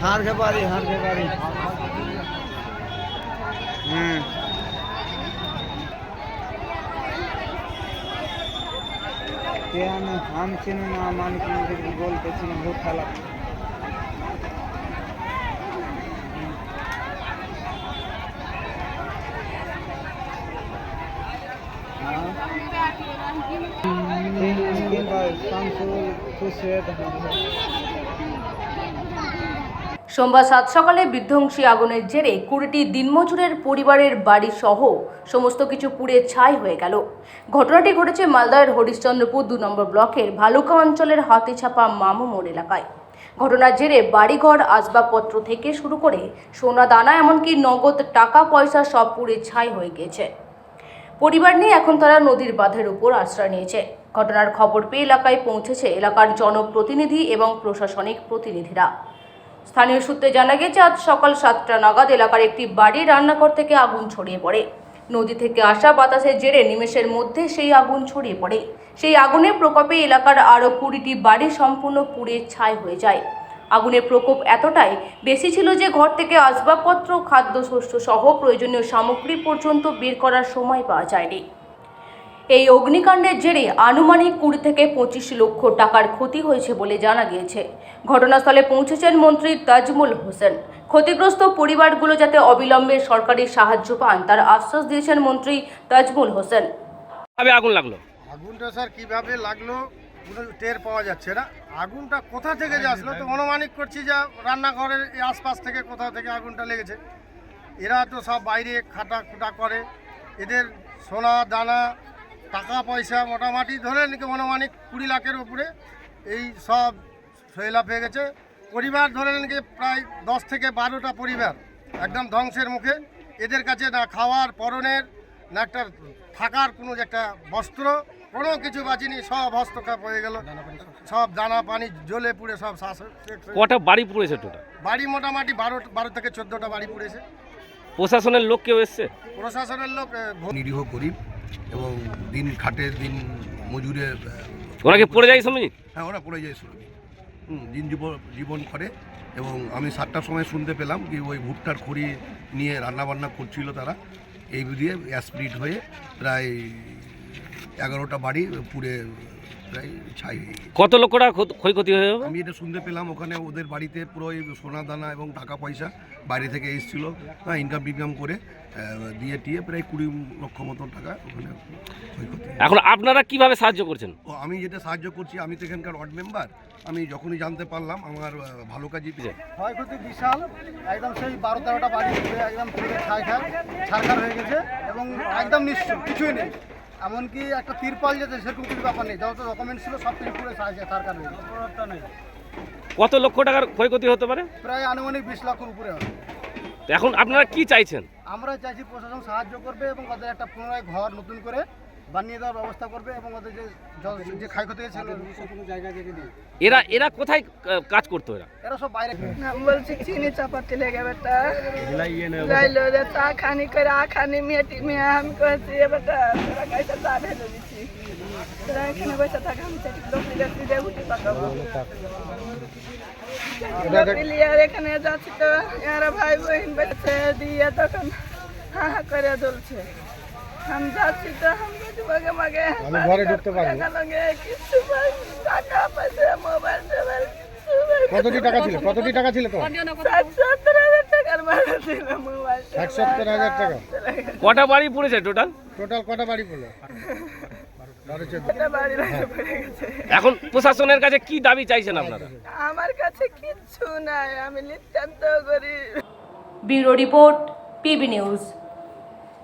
हार के बारी हार के बारी हम्म क्या ना हम चीनी ना मान की फिर गोल पे चीनी बहुत खाला हाँ ठीक है ठीक है সোমবার সাত সকালে বিধ্বংসী আগুনের জেরে কুড়িটি দিনমজুরের পরিবারের বাড়ি সহ সমস্ত কিছু পুড়ে ছাই হয়ে গেল। ঘটনাটি ঘটেছে মালদার হরিশ্চন্দ্রপুর দু নম্বর ব্লকের ভালুকা অঞ্চলের হাতিছাপা মামু মোড় এলাকায়। ঘটনার জেরে বাড়িঘর, আসবাবপত্র থেকে শুরু করে সোনা দানা, এমনকি নগদ টাকা পয়সা সব পুড়ে ছাই হয়ে গিয়েছে। পরিবার নিয়ে এখন তারা নদীর বাঁধের উপর আশ্রয় নিয়েছে। ঘটনার খবর পেয়ে এলাকায় পৌঁছেছে এলাকার জনপ্রতিনিধি এবং প্রশাসনিক প্রতিনিধিরা। স্থানীয় সূত্রে জানা গেছে, আজ সকাল সাতটা নাগাদ এলাকার একটি বাড়ির রান্নাঘর থেকে আগুন ছড়িয়ে পড়ে। নদী থেকে আসা বাতাসের জেরে নিমেষের মধ্যে সেই আগুন ছড়িয়ে পড়ে। সেই আগুনের প্রকোপে এলাকার আরও কুড়িটি বাড়ি সম্পূর্ণ পুড়ে ছাই হয়ে যায়। আগুনের প্রকোপ এতটাই বেশি ছিল যে ঘর থেকে আসবাবপত্র খাদ্যশস্য সহ প্রয়োজনীয় সামগ্রী পর্যন্ত বের করার সময় পাওয়া যায়নি। এই অগ্নিকাণ্ডের জেরে আনুমানিক কুড়ি থেকে পঁচিশ লক্ষ টাকার ক্ষতি হয়েছে বলে জানা গিয়েছে। ঘটনাস্থলে পৌঁছেছেন মন্ত্রী তাজমুল হোসেন। ক্ষতিগ্রস্ত পরিবারগুলো যাতে অবিলম্বে সরকারি সাহায্য পান তার আশ্বাস দিয়েছেন মন্ত্রী তাজমুল হোসেন। আগুন লাগল? আগুনটা স্যার কীভাবে লাগল? টের পাওয়া যাচ্ছে না। আগুনটা কোথা থেকে যে আসলো তো অনুমানিক করছি যে রান্নাঘরের আশপাশ থেকে কোথাও থেকে আগুনটা লেগেছে। এরা তো সব বাইরে খাটা খুটা করে। এদের সোনা, দানা, টাকা, পয়সা মোটামুটি ধরে নাকি অনুমানিক কুড়ি লাখের উপরে এই সব সৈলাভ হয়ে গেছে। পরিবার ধরে নাকি প্রায় দশ থেকে বারোটা পরিবার একদম ধ্বংসের মুখে। এদের কাছে না খাওয়ার পরনের, না একটা থাকার কোনো একটা বস্ত্র কোনো কিছু বাঁচিনি সব হস্তক্ষেপ হয়ে গেল। সব। দানা পানি জ্বলে পুড়ে সব শ্বাস কটা বাড়ি পুড়েছে টোটাল বাড়ি মোটামুটি বারো বারো থেকে চোদ্দোটা বাড়ি পুড়েছে। প্রশাসনের লোক কেউ এসছে? প্রশাসনের লোক নিরীহ গরিব এবং দিন খাটে দিন মজুরে ওরা কি পড়ে যায় শ্রমিক হ্যাঁ ওরা পড়ে যায় শ্রমিক হুম, দিন জীবন জীবন করে এবং আমি সাতটার সময় শুনতে পেলাম কি ওই ভুট্টার খড়ি নিয়ে রান্নাবান্না করছিল তারা। এই দিয়ে অ্যাসপ্রিট হয়ে প্রায় এগারোটা বাড়ি পুড়ে প্রায় ছাই হয়ে গেছে। কত টাকা ক্ষয়ক্ষতি হয়ে যাবে? আমি এটা শুনতে পেলাম ওখানে ওদের বাড়িতে পুরো এই সোনা দানা এবং টাকা পয়সা বাইরে থেকে এসেছিল হ্যাঁ ইনকাম টিনকাম করে দিয়ে টিয়ে প্রায় কুড়ি লক্ষ মতন টাকা ওখানে ক্ষয়ক্ষতি এখন আপনারা কীভাবে সাহায্য করছেন? ও আমি যেটা সাহায্য করছি আমি তো এখানকার ওয়ার্ড মেম্বার আমি যখনই জানতে পারলাম আমার ভালো কাজই পেয়ে ক্ষয়ক্ষতি বিশাল একদম সেই বারো তেরোটা বাড়ি একদম ছাই খায় ছারখার হয়ে গেছে এবং একদম নিশ্চয় কিছুই নেই। এমনকি একটা তিরপাল যেতে সেরকম কিছু ব্যাপার নেই। যত ডকুমেন্ট ছিল সব কিছু পুরো সাহায্য তার হয়ে কত লক্ষ টাকার ক্ষয়ক্ষতি হতে পারে? প্রায় আনুমানিক বিশ লক্ষের উপরে হবে। এখন আপনারা কি চাইছেন? আমরা চাইছি প্রশাসন সাহায্য করবে এবং তাদের একটা পুনরায় ঘর নতুন করে বানিয়ে দেওয়ার ব্যবস্থা করবে এবং ওদের যে যে ক্ষয়ক্ষতি হয়েছিল কোনো জায়গা থেকে দিয়ে এরা এরা কোথায় কাজ করতো এরা? এরা সব বাইরে। বলছি চিনি বেটা যাইলো যে চা খানি করে আ খানি মেয়েটি মেয়ে আমি করেছি এ বেটা। তোরা কাইতে চা ঢেলে দিচ্ছি তোরা এখানে বসে থাকা আমি চাটি লোক যাচ্ছি যে উঠি পাকাবো। এখানে যাচ্ছি তো এরা ভাই বোন বেঁচে দিয়ে তখন হা হা করে চলছে আমি যাচ্ছি তো আমি মাগে মাগে। আমি ঘরে ঢুকতে পারব? কিছু টাকা পয়সা মোবাইল টোবাইল কিছু পাই না। কতটি টাকা ছিল? কতটি টাকা ছিল তো ষাট সত্তর হাজার টাকা? কটা বাড়ি পড়েছে টোটাল? টোটাল কটা বাড়ি পড়ল? গেছে। এখন প্রশাসনের কাছে কি দাবি চাইছেন আপনারা? আমার কাছে কিচ্ছু নাই আমি নিতান্ত করি ব্যুরো রিপোর্ট পিবি নিউজ।